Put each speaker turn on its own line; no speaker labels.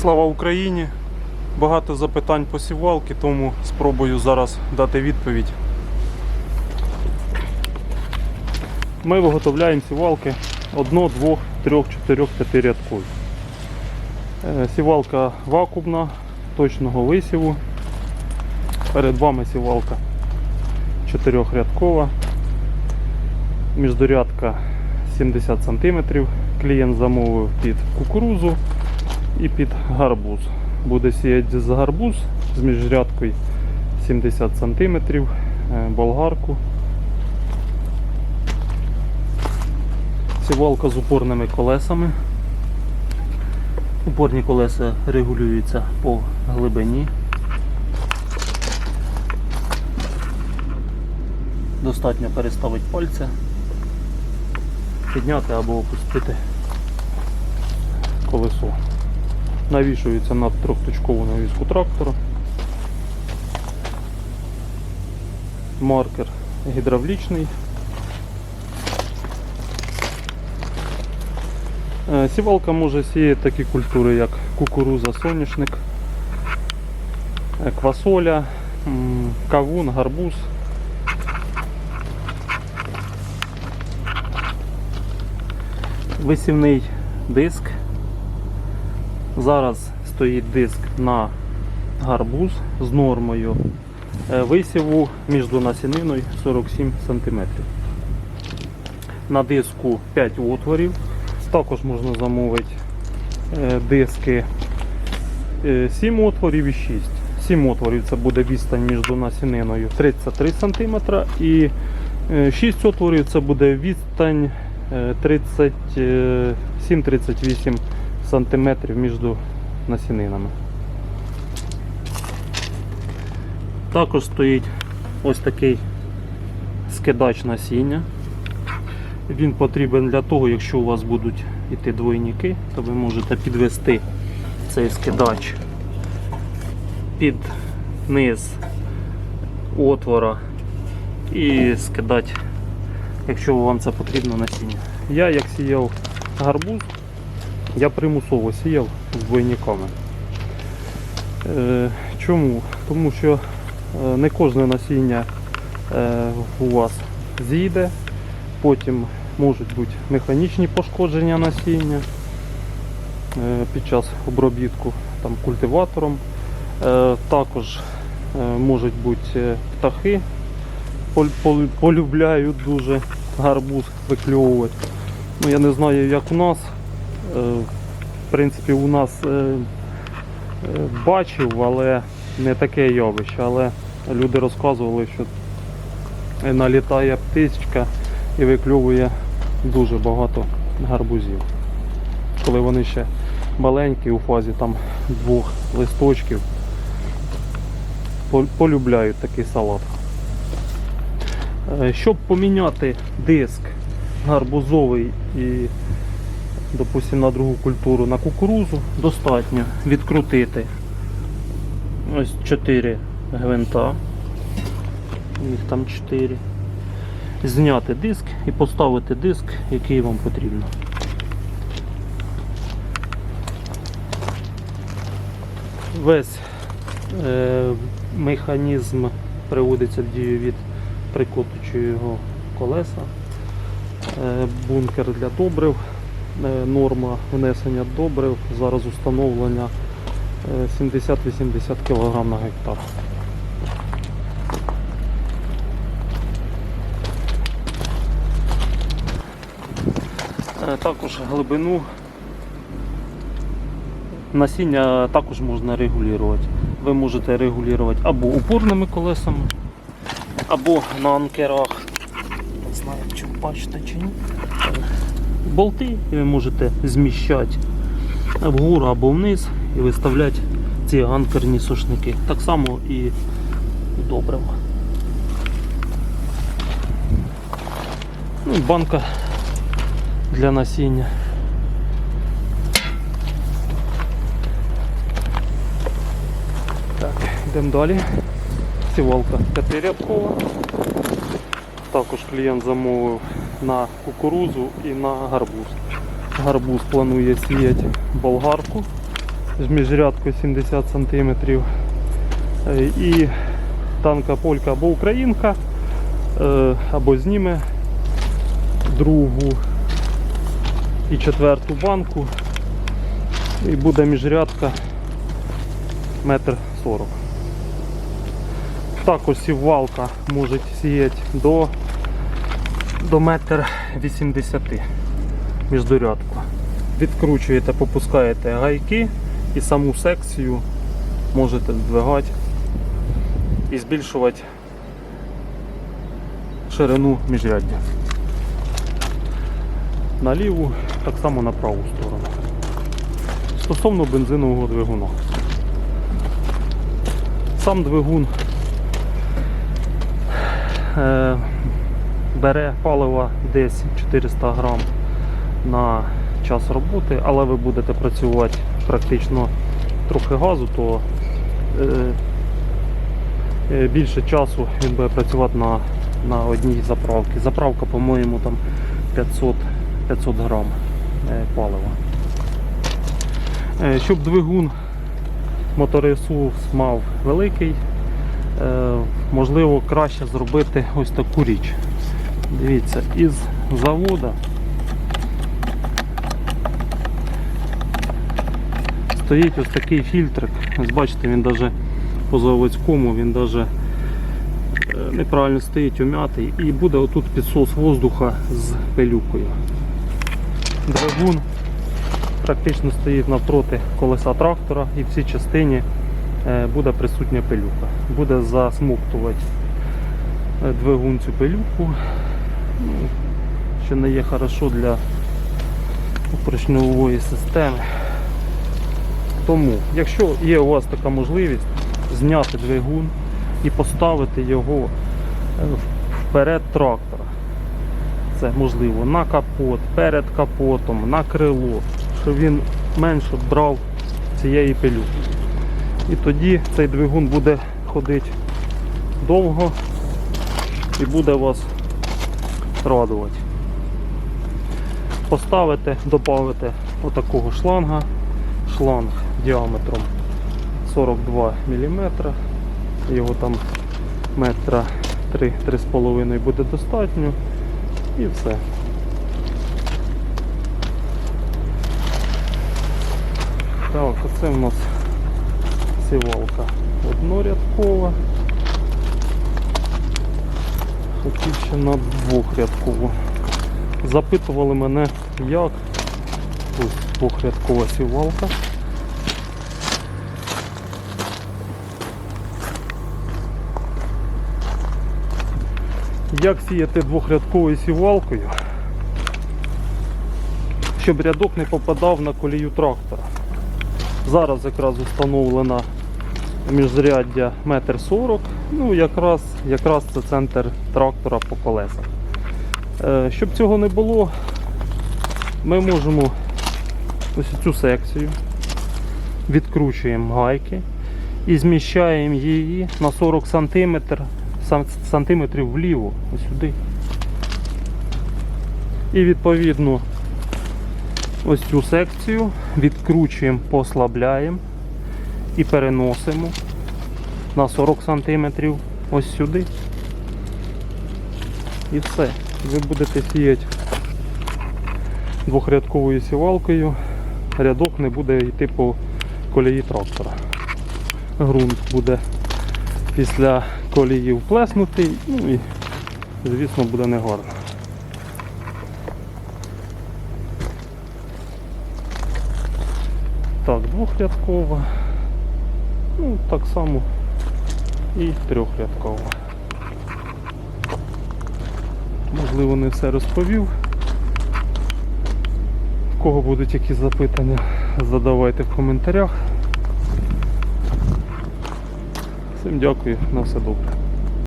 Слава Україні! Багато запитань по сівалки, тому спробую зараз дати відповідь. Ми виготовляємо сівалки 1, 2, 3, 4, 5 рядкові. Сівалка вакуумна, точного висіву. Перед вами сівалка 4-рядкова. Міждорядка 70 см. Клієнт замовив під кукурузу і під гарбуз. Буде сіяти з гарбуз з міжрядкою 70 см, е, болгарку. Сівалка з упорними колесами. Упорні колеса регулюються по глибині. Достатньо переставити пальця, підняти або опустити колесо. Навішується на трьохточкову навіску трактора. Маркер гідравлічний. Е, Сівалка може сіяти такі культури, як кукуруза, соняшник, е, квасоля, кавун, гарбуз. Висівний диск. Зараз стоїть диск на гарбуз з нормою е, висіву між насіниною 47 см. На диску 5 отворів. Також можна замовити е, диски е, 7 отворів і 6. 7 отворів це буде відстань між насіниною 33 см і 6 отворів це буде відстань е, 37-38 см між насінинами. Також стоїть ось такий скидач насіння. Він потрібен для того, якщо у вас будуть йти двойники, то ви можете підвести цей скидач під низ отвора і скидати, якщо вам це потрібно насіння. Я як сіяв гарбуз, я примусово сіяв з двойниками. Е, чому? Тому що е, не кожне насіння е, у вас зійде, потім можуть бути механічні пошкодження насіння під час обробітку там, культиватором. Також можуть бути птахи, пол- пол- полюбляють дуже гарбуз викльовувати. Ну, я не знаю, як у нас. Е, В принципі, у нас е, е, бачив, але не таке явище. Але люди розказували, що налітає птичка і викльовує дуже багато гарбузів. Коли вони ще маленькі у фазі там двох листочків, полюбляють такий салат. Щоб поміняти диск гарбузовий і, допустимо, на другу культуру на кукурузу, достатньо відкрутити ось 4 гвинта. Їх там 4. Зняти диск і поставити диск, який вам потрібно. Весь е, механізм приводиться в дію від прикотуючого колеса. Е, бункер для добрив, норма внесення добрив, зараз установлення е, 70-80 кг на гектар. Е, Також глибину насіння також можна регулювати. Ви можете регулювати або упорними колесами, або на анкерах. Не знаю, чи бачите чи ні. Болти і ви можете зміщати вгору або вниз і виставляти ці анкерні сушники. Так само і добрива. Ну, і банка для насіння. Так, йдемо далі. Сівалка п'ятирядкова. Також клієнт замовив на кукурузу і на гарбуз. Гарбуз планує сіяти болгарку з міжрядкою 70 см. І танка полька або українка, е, або зніме другу і четверту банку. І буде міжрядка метр сорок. Також сівалка може сіяти до, до метр вісімдесяти міждорядку. Відкручуєте, попускаєте гайки і саму секцію можете здвигати і збільшувати ширину міжряддя. На ліву, так само на праву сторону. Стосовно бензинового двигуна. Сам двигун е, бере паливо десь 400 грам на час роботи, але ви будете працювати практично трохи газу, то е, е, більше часу він буде працювати на, на одній заправці. Заправка, по-моєму, там 500, 500 грам е, палива. Е, Щоб двигун моторисус мав великий, е, можливо краще зробити ось таку річ. Дивіться, із завода стоїть ось такий фільтрик. Ось бачите, він навіть по заводському, він навіть неправильно стоїть ум'ятий і буде отут підсос воздуха з пилюкою. Двигун практично стоїть навпроти колеса трактора і в цій частині е, буде присутня пилюка. Буде засмоктувати е, двигун цю пилюку, що не є хорошо для поршньової системи. Тому, якщо є у вас така можливість зняти двигун і поставити його е, вперед трактора, це можливо на капот, перед капотом, на крило, щоб він менше брав цієї пилюки. І тоді цей двигун буде ходити довго і буде вас радувати. Поставите, додавите отакого шланга, шланг діаметром 42 мм, його там метра 3-3,5 буде достатньо і все. Так, оце в нас сівалка однорядкова. Хотів ще на двохрядкову. Запитували мене, як ось двохрядкова сівалка. Як сіяти двохрядковою сівалкою, щоб рядок не попадав на колію трактора. Зараз якраз встановлена міжряддя метр сорок, ну якраз, якраз це центр трактора по колесах. Е, Щоб цього не було, ми можемо ось цю секцію відкручуємо гайки і зміщаємо її на 40 см, сантиметрів вліво, ось сюди. І відповідно ось цю секцію відкручуємо, послабляємо і переносимо на 40 см ось сюди. І все. Ви будете сіяти двохрядковою сівалкою, рядок не буде йти по колії трактора. Грунт буде після колії вплеснутий, ну і звісно буде негарно. Так, двохрядкова. Ну, так само і трьохрядкова. Можливо, не все розповів. В кого будуть якісь запитання, задавайте в коментарях. Всім дякую, на все добре.